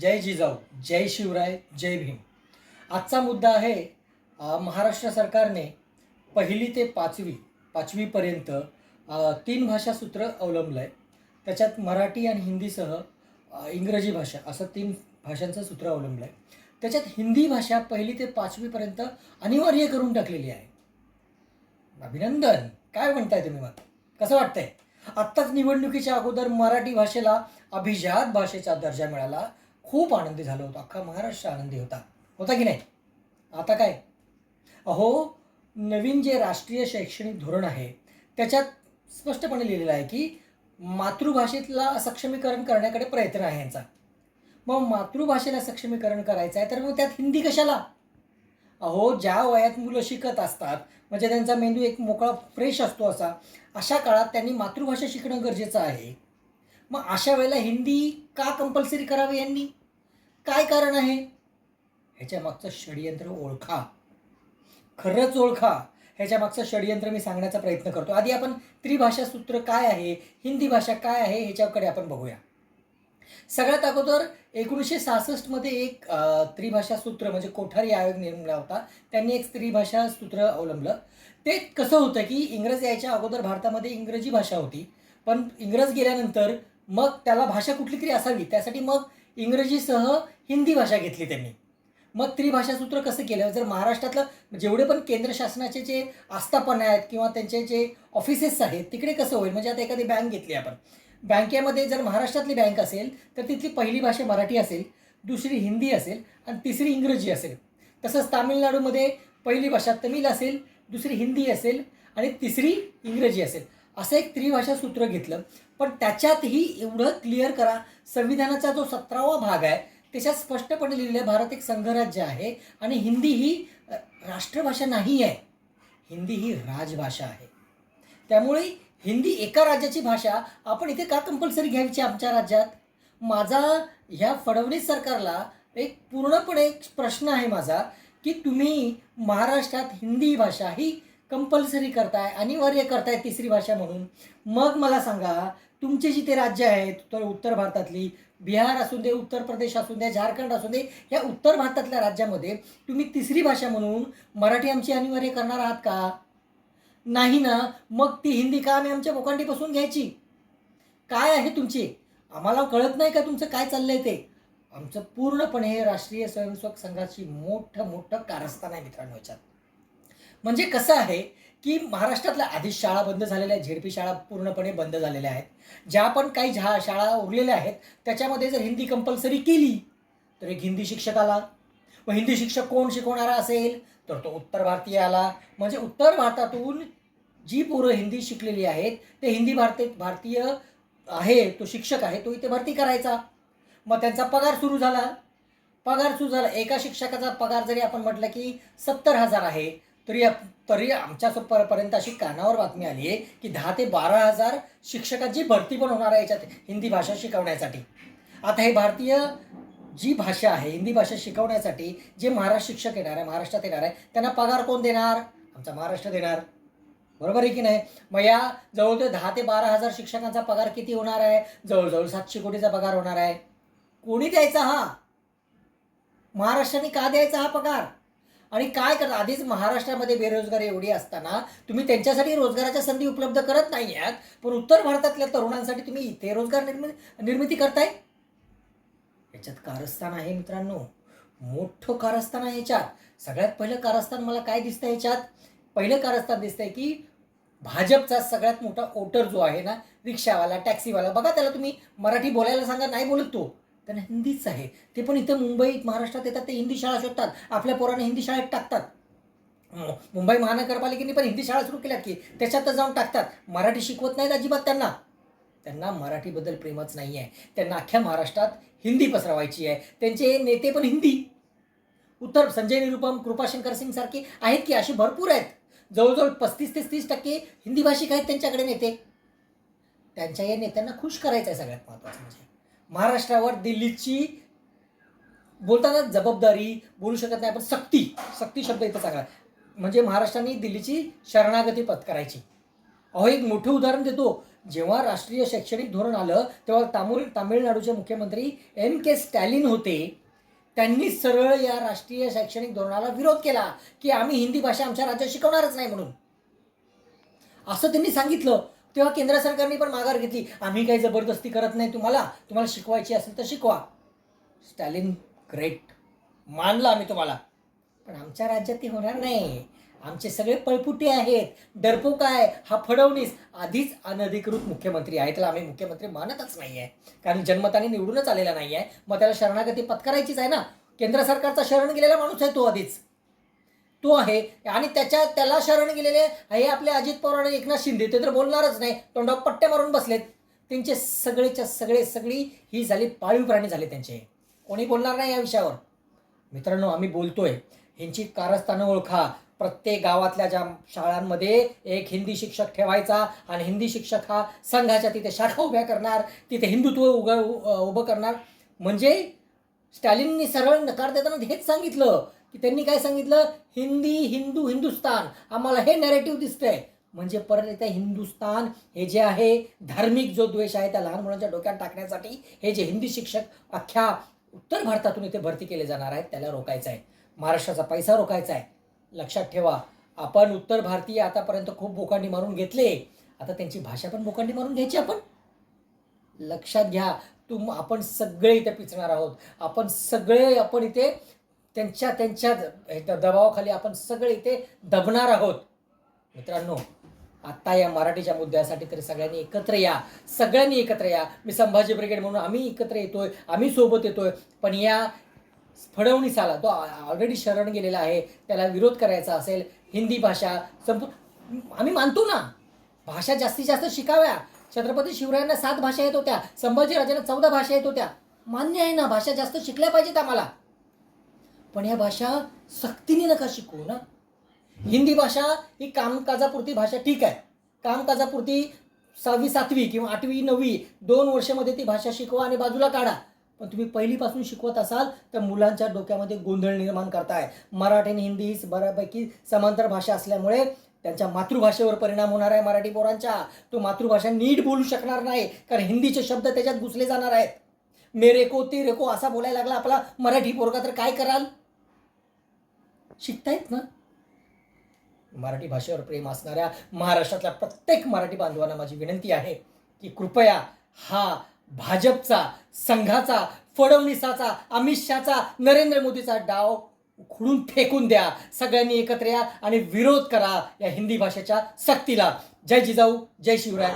जय जिजाऊ जय शिवराय जय भीम. आजचा मुद्दा आहे महाराष्ट्र सरकारने पहिली ते पाचवी पाचवीपर्यंत तीन भाषा सूत्र अवलंबलं आहे त्याच्यात मराठी आणि हिंदीसह इंग्रजी भाषा असं तीन भाषांचं सूत्र अवलंबलं आहे त्याच्यात हिंदी भाषा पहिली ते पाचवीपर्यंत अनिवार्य करून टाकलेली आहे. अभिनंदन. काय म्हणताय तुम्ही मग? कसं वाटतंय? आत्ताच निवडणुकीच्या अगोदर मराठी भाषेला अभिजात भाषेचा दर्जा मिळाला. खूप आनंदी झालो होतो. अख्खा महाराष्ट्र आनंदी होता. होता की नाही? आता काय? अहो नवीन जे राष्ट्रीय शैक्षणिक धोरण आहे त्याच्यात स्पष्टपणे लिहिलेलं आहे की मातृभाषेतला सक्षमीकरण करण्याकडे प्रयत्न आहे यांचा. मग मातृभाषेला सक्षमीकरण करायचं आहे तर मग त्यात हिंदी कशाला? अहो ज्या वयात मुलं शिकत असतात म्हणजे त्यांचा मेंदू एक मोकळा फ्रेश असतो असा अशा काळात त्यांनी मातृभाषा शिकणं गरजेचं आहे. मग अशा वेळेला हिंदी का कंपल्सरी करावी यांनी? काय कारण आहे? ह्याच्या मागचं षडयंत्र ओळखा. खरंच ओळखा. ह्याच्या मागचं षडयंत्र मी सांगण्याचा प्रयत्न करतो. आधी आपण त्रिभाषा सूत्र काय आहे हिंदी भाषा काय आहे ह्याच्याकडे आपण बघूया. सगळ्यात अगोदर एकोणीसशे सहासष्टमध्ये एक त्रिभाषा सूत्र म्हणजे कोठारी आयोग नेमला होता. त्यांनी एक त्रिभाषा सूत्र अवलंबलं. ते कसं होतं की इंग्रज यायच्या अगोदर भारतामध्ये इंग्रजी भाषा होती. पण इंग्रज गेल्यानंतर मग त्याला भाषा कुठली तरी असावी त्यासाठी मग इंग्रजीसह हिंदी भाषा घेतली त्यांनी. मग त्रिभाषा सूत्र कसं केलं? जर महाराष्ट्रातलं जेवढे पण केंद्र शासनाचे जे आस्थापना आहेत किंवा त्यांचे जे ऑफिसेस आहेत तिकडे कसं होईल? म्हणजे आता एखादी बँक घेतली आपण. बँकेमध्ये जर महाराष्ट्रातली बँक असेल तर तिथली पहिली भाषा मराठी असेल दुसरी हिंदी असेल आणि तिसरी इंग्रजी असेल. तसंच तामिळनाडूमध्ये पहिली भाषा तमिळ असेल दुसरी हिंदी असेल आणि तिसरी इंग्रजी असेल. असं एक त्रिभाषा सूत्र घेतलं. पण त्याच्यातही एवढं क्लिअर करा संविधानाचा जो सतरावा भाग आहे त्याच्यात स्पष्टपणे लिहिलेलं आहे भारत एक संघराज्य आहे आणि हिंदी ही राष्ट्रभाषा नाही आहे. हिंदी ही राजभाषा आहे. त्यामुळे हिंदी एका राज्याची भाषा आपण इथे का कंपल्सरी घ्यायची आमच्या राज्यात? माझा ह्या फडणवीस सरकारला एक पूर्णपणे एक प्रश्न आहे माझा की तुम्ही महाराष्ट्रात हिंदी भाषा ही कंपल्सरी करताय अनिवार्य करताय तिसरी भाषा म्हणून. मग मला सांगा तुमची जी ते राज्य आहेत तर उत्तर भारतातली बिहार असू दे उत्तर प्रदेश असू दे झारखंड असू दे या उत्तर भारतातल्या राज्यामध्ये तुम्ही तिसरी भाषा म्हणून मराठी आमची अनिवार्य करणार आहात का? नाही ना मग ती हिंदी का आम्ही आमच्या बोकांडीपासून घ्यायची? काय आहे तुमची? आम्हाला कळत नाही का तुमचं काय चाललंय ते? आमचं पूर्णपणे हे राष्ट्रीय स्वयंसेवक संघाची मोठं मोठं कारस्थान आहे मित्रांनो याच्यात. म्हणजे कसं आहे की महाराष्ट्रातल्या आधीच शाळा बंद झालेल्या आहेत झेडपी शाळा पूर्णपणे बंद झालेल्या आहेत. ज्या पण काही झा शाळा उरलेल्या आहेत त्याच्यामध्ये जर हिंदी कंपल्सरी केली तर एक हिंदी शिक्षक आला. व हिंदी शिक्षक कोण शिकवणारा असेल? तर तो उत्तर भारतीय आला. म्हणजे उत्तर भारतातून जी पोरं हिंदी शिकलेली आहेत ते हिंदी भारतीय भारतीय आहे तो शिक्षक आहे तो इथे भरती करायचा. मग त्यांचा पगार सुरू झाला. पगार सुरू झाला. एका शिक्षकाचा पगार जरी आपण म्हटलं की सत्तर हजार आहे तरी तरी आमच्या पर- पर्यंत अशी कानावर बातमी आली आहे की दहा ते बारा हजार शिक्षकांची भरती पण होणार आहे याच्यात हिंदी भाषा शिकवण्यासाठी. आता हे भारतीय जी भाषा आहे हिंदी भाषा शिकवण्यासाठी जे महाराष्ट्र शिक्षक येणार आहे महाराष्ट्रात येणार आहे त्यांना पगार कोण देणार? आमचा महाराष्ट्र देणार. बरोबर आहे की नाही? मग या जवळजवळ दहा ते बारा हजार शिक्षकांचा पगार किती होणार आहे? जवळजवळ सातशे कोटीचा पगार होणार आहे. कोणी द्यायचा हा? महाराष्ट्राने का द्यायचा हा पगार? आणि काय करता आधीच महाराष्ट्रामध्ये बेरोजगारी एवढी असताना तुम्ही त्यांच्यासाठी रोजगाराच्या संधी उपलब्ध करत नाही आहात पण उत्तर भारतातल्या तरुणांसाठी तुम्ही इथे रोजगार निर्मिती निर्मिती करताय? याच्यात कारस्थान आहे मित्रांनो. मोठं कारस्थान आहे याच्यात. सगळ्यात पहिलं कारस्थान मला काय दिसतं याच्यात? पहिलं कारस्थान दिसतंय की भाजपचा सगळ्यात मोठा ओटर जो आहे ना रिक्षावाला टॅक्सीवाला बघा त्याला तुम्ही मराठी बोलायला सांगा नाही बोलत तो. त्यांना हिंदीच आहे. ते पण इथं मुंबईत महाराष्ट्रात येतात ते हिंदी शाळा शोधतात. आपल्या पोरांना हिंदी शाळेत टाकतात. मुंबई महानगरपालिकेने पण हिंदी शाळा सुरू केल्यात की त्याच्यातच जाऊन टाकतात. मराठी शिकवत नाहीत अजिबात त्यांना. त्यांना मराठीबद्दल प्रेमच नाही आहे. त्यांना अख्ख्या महाराष्ट्रात हिंदी पसरवायची आहे. त्यांचे नेते पण हिंदी. उत्तर संजय निरुपम कृपाशंकर सिंग सारखे आहेत की असे भरपूर आहेत. जवळजवळ पस्तीस ते तीस टक्के हिंदी भाषिक आहेत त्यांच्याकडे नेते. त्यांच्या या नेत्यांना खुश करायचं आहे सगळ्यात महत्त्वाचं म्हणजे. महाराष्ट्रावर दिल्लीची बोलताना जबाबदारी बोलू शकत नाही पण सक्ती सक्ती शब्द इथं चांगला म्हणजे महाराष्ट्राने दिल्लीची शरणागती पत्करायची. अहो एक मोठं उदाहरण देतो. जेव्हा राष्ट्रीय शैक्षणिक धोरण आलं तेव्हा तामिळ तामिळनाडूचे मुख्यमंत्री एम के स्टॅलिन होते. त्यांनी सरळ या राष्ट्रीय शैक्षणिक धोरणाला विरोध केला की आम्ही हिंदी भाषा आमच्या राज्यात शिकवणारच नाही म्हणून. असं त्यांनी सांगितलं. तेव्हा केंद्र सरकारने पण माघार घेतली. आम्ही काही जबरदस्ती करत नाही. तुम्हाला तुम्हाला शिकवायची असेल तर शिकवा. स्टॅलिन ग्रेट. मानलं आम्ही तुम्हाला. पण आमच्या राज्यात ते होणार नाही. आमचे सगळे पळपुटे आहेत. डरपो काय हा फडवणीस आधीच अनधिकृत मुख्यमंत्री आहे. त्याला आम्ही मुख्यमंत्री मानतच नाही आहे कारण जन्मताने निवडूनच आलेला नाही आहे मग त्याला शरणागती पत्करायचीच आहे ना. केंद्र सरकारचा शरण गेलेला माणूस आहे तो आधीच. तो आहे. आणि त्याच्या त्याला शरण गेलेले हे आपले अजित पवार आणि एकनाथ शिंदे ते तर बोलणारच नाही. तोंडावर पट्ट्या मारून बसलेत. त्यांचे सगळेच्या सगळे सगळी ही झाली पाळीव प्राणी झाले त्यांचे. कोणी बोलणार नाही या विषयावर. मित्रांनो आम्ही बोलतोय. ह्यांची कारस्थानं ओळखा. प्रत्येक गावातल्या ज्या शाळांमध्ये एक हिंदी शिक्षक ठेवायचा आणि हिंदी शिक्षक हा संघाच्या तिथे शाखा उभ्या करणार तिथे हिंदुत्व उग उभं करणार. म्हणजे स्टॅलिननी सरळ नकार देताना हेच सांगितलं. की त्यांनी काय सांगितलं? हिंदी हिंदू हिंदुस्तान. आम्हाला हे नॅरेटिव्ह दिसतंय. म्हणजे परत येत्या हिंदुस्तान हे जे आहे धार्मिक जो द्वेष आहे त्या लहान मुलांच्या डोक्यात टाकण्यासाठी हे जे हिंदी शिक्षक अख्ख्या उत्तर भारतातून इथे भरती केले जाणार आहेत त्याला रोखायचं आहे महाराष्ट्राचा पैसा रोखायचा आहे. लक्षात ठेवा आपण उत्तर भारतीय आतापर्यंत खूप बोकांडी मारून घेतले. आता त्यांची भाषा पण बोकांडी मारून घ्यायची आपण. लक्षात घ्या तुम आपण सगळे इथे पिचणार आहोत. आपण सगळे आपण इथे त्यांच्या त्यांच्या दबावाखाली आपण सगळे इथे दबणार आहोत. मित्रांनो आत्ता या मराठीच्या मुद्द्यासाठी तरी सगळ्यांनी एकत्र या. सगळ्यांनी एकत्र या. मी संभाजी ब्रिगेड म्हणून आम्ही एकत्र येतोय आम्ही सोबत येतोय पण या फडवणीसाला तो ऑलरेडी शरण गेलेला आहे त्याला विरोध करायचा असेल हिंदी भाषा संपू आम्ही मानतो ना. भाषा जास्तीत जास्त शिकाव्या. छत्रपती शिवरायांना सात भाषा येत होत्या संभाजीराजांना चौदा भाषा येत होत्या. मान्य आहे ना भाषा जास्त शिकल्या पाहिजेत आम्हाला. पण या भाषा सक्तीने नका शिकवू ना? हिंदी भाषा ही कामकाजापुरती भाषा ठीक आहे. कामकाजापुरती सहावी सातवी किंवा आठवी नववी दोन वर्षामध्ये ती भाषा शिकवा आणि बाजूला काढा. पण तुम्ही पहिलीपासून शिकवत असाल तर मुलांच्या डोक्यामध्ये गोंधळ निर्माण करताय. मराठी आणि हिंदी ही बऱ्यापैकी समांतर भाषा असल्यामुळे त्यांच्या मातृभाषेवर परिणाम होणार आहे मराठी पोरांच्या तो मातृभाषा नीट बोलू शकणार नाही कारण हिंदीचे शब्द त्याच्यात घुसले जाणार आहेत. मेरेको को तेरे असा बोलायला लागला आपला मराठी पोरगा तर काय कराल? शिकतायत ना? मराठी भाषेवर प्रेम असणाऱ्या महाराष्ट्रातल्या प्रत्येक मराठी बांधवांना माझी विनंती आहे की कृपया हा भाजपचा संघाचा फडणवीसाचा अमित शहाचा नरेंद्र मोदीचा डाव खुडून फेकून द्या. सगळ्यांनी एकत्र या आणि विरोध करा या हिंदी भाषेच्या सक्तीला. जय जिजाऊ जय शिवराय.